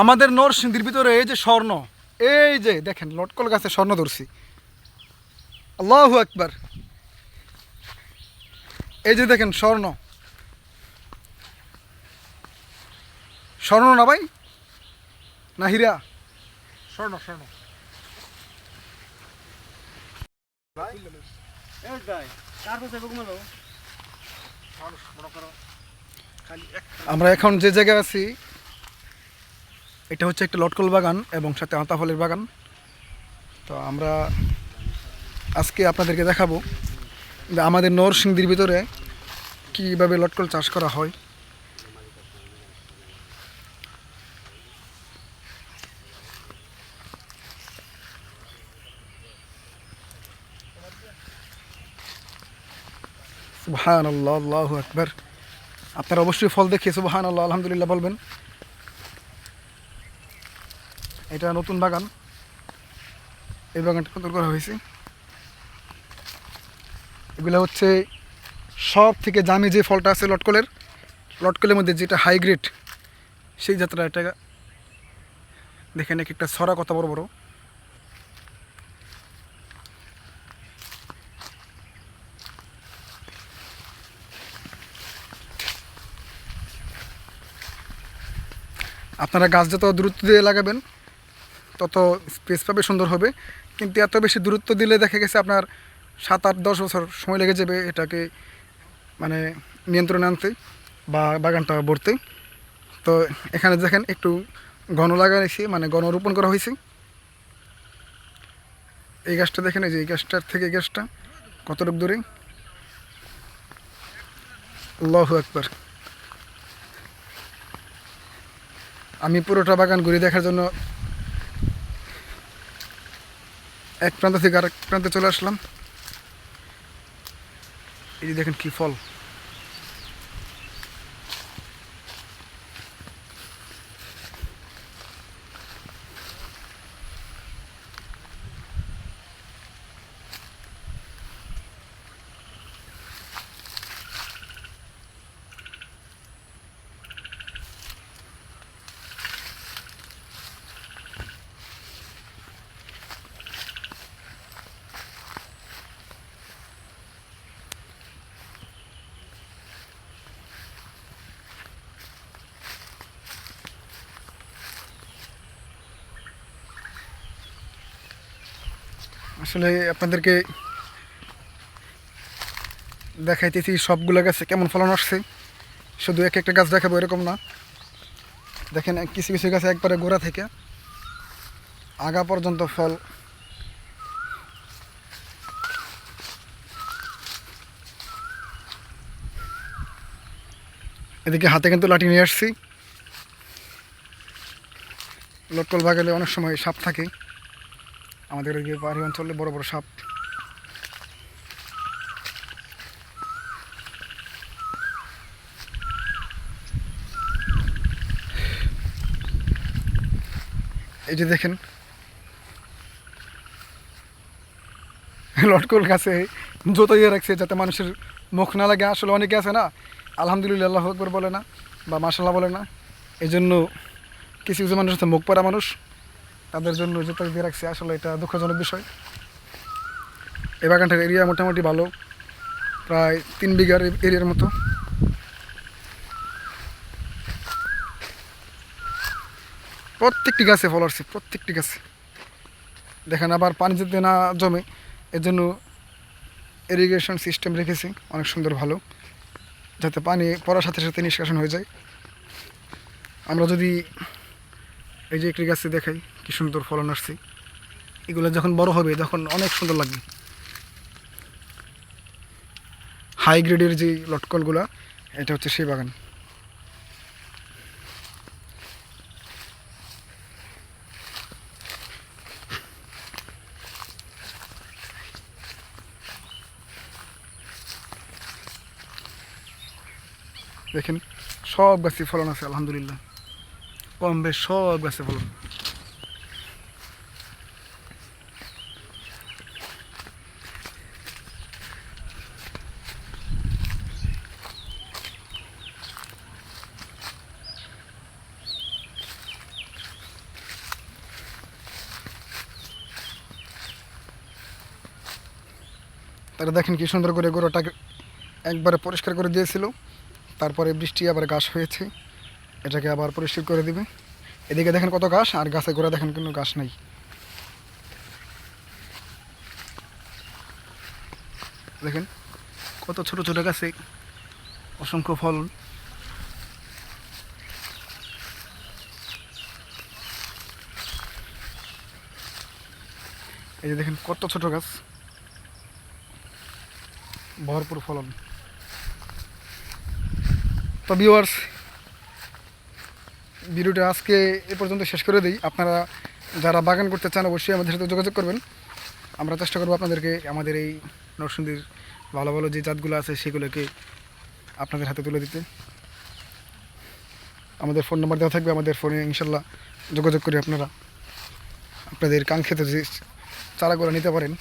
আমাদের নরসিংদীর ভিতরে এই যে স্বর্ণ এই যে দেখেন লটকল গাছে স্বর্ণ ধরছি। আল্লাহ একবার এই যে দেখেন স্বর্ণ। স্বর্ণ না ভাই? না হীরা? স্বর্ণ স্বর্ণ। আমরা এখন যে জায়গায় আছি এটা হচ্ছে একটা লটকল বাগান এবং সাথে আতা ফলের বাগান। তো আমরা আজকে আপনাদেরকে দেখাবো যে আমাদের নরসিংদীর ভিতরে কীভাবে লটকল চাষ করা হয়। সুবহান আল্লাহ আল্লাহ আকবর। আপনারা অবশ্যই ফল দেখে সুবহান আল্লাহ আলহামদুলিল্লাহ বলবেন। এটা নতুন বাগান। এই বাগানটা নতুন করা হয়েছে। এগুলো হচ্ছে সব থেকে দামি যে ফলটা আছে লটকলের লটকলের মধ্যে যেটা হাইগ্রেড সেই যাত্রা এটা দেখেন এক একটা ছড়া কত বড় বড়। আপনারা গাছ যত দূরত্ব দিয়ে লাগাবেন তত স্পেস পাবে সুন্দর হবে। কিন্তু এত বেশি দূরত্ব দিলে দেখা গেছে আপনার সাত আট দশ বছর সময় লেগে যাবে এটাকে মানে নিয়ন্ত্রণে আনতে বা বাগানটা ভরতে। তো এখানে দেখেন একটু ঘন লাগাইছি মানে ঘন রোপণ করা হয়েছে। এই গাছটা দেখেন, এই যে এই গাছটার থেকে এই গাছটা কতটুকু দূরে আল্লাহু একবার আমি পুরোটা বাগান ঘুরে দেখার জন্য এক প্রান্ত থেকে আরেক প্রান্তে চলে আসলাম। এই যে দেখেন কি ফল। আসলে আপনাদেরকে দেখাইতেছি সবগুলো গাছে কেমন ফলন আসছে। শুধু এক একটা গাছ দেখাবো এরকম না। দেখেন, কিছু কিছু গাছে একবারে গোড়া থেকে আগা পর্যন্ত ফল। এদিকে হাতে কিন্তু লাঠি নিয়ে আসছি। লটকল বাগালে অনেক সময় সাপ থাকে। আমাদের এই পাহাড়ি অঞ্চলে বড় বড় সাপ। এই যে দেখেন। লটকল গাছে জুতো দিয়ে রাখছে যাতে মানুষের মুখ না লাগে। আসলে অনেকে আছে না, আলহামদুলিল্লাহ আল্লাহ আকবর বলে না বা মাসাল্লাহ বলে না। এই জন্য কিছু কিছু মানুষ মুখ পড়া মানুষ। তাদের জন্য জুতো দিয়ে রাখছি, আসলে এটা দুঃখজনক বিষয়। এই বাগানটার এরিয়া মোটামুটি ভালো, প্রায় তিন বিঘার এরিয়ার মতো। প্রত্যেকটি গাছে ফল আসছে, প্রত্যেকটি গাছে। দেখেন আবার পানি যাতে না জমে এর জন্য ইরিগেশন সিস্টেম রেখেছি, অনেক সুন্দর ভালো। যাতে পানি পড়ার সাথে সাথে নিষ্কাশন হয়ে যায়। আমরা যদি এই যে একটি গাছে দেখাই। কি সুন্দর ফলন আসছে। এগুলো যখন বড় হবে, তখন অনেক সুন্দর লাগবে। হাই গ্রেডের যে লটকলগুলো, এটা হচ্ছে সেই বাগান। দেখেন, সব গাছে ফলন আছে, আলহামদুলিল্লাহ। কম বেশ সব গাছে ফলন। তারা দেখেন কি সুন্দর করে গোড়াটাকে একবারে পরিষ্কার করে দিয়েছিল। তারপরে বৃষ্টি আবার ঘাস হয়েছে। এটাকে আবার পরিষ্কার করে দিবে। এদিকে দেখেন কত ঘাস, আর গাছে গোড়া দেখেন কোনো ঘাস নেই। দেখেন কত ছোট ছোট গাছে অসংখ্য ফল। এই যে দেখেন কত ছোট গাছ। ভরপুর ফলন। তো ভিউয়ার্স ভিডিওটা আজকে এ পর্যন্ত শেষ করে দিই। আপনারা যারা বাগান করতে চান অবশ্যই আমাদের সাথে যোগাযোগ করবেন। আমরা চেষ্টা করব আপনাদেরকে আমাদের এই নরসিংদীর ভালো ভালো যে জাতগুলো আছে সেগুলোকে আপনাদের হাতে তুলে দিতে। আমাদের ফোন নাম্বার দেওয়া থাকবে, আমাদের ফোনে ইনশাল্লাহ যোগাযোগ করে আপনারা আপনাদের কাঙ্ক্ষিত যে চারাগুলো নিতে পারেন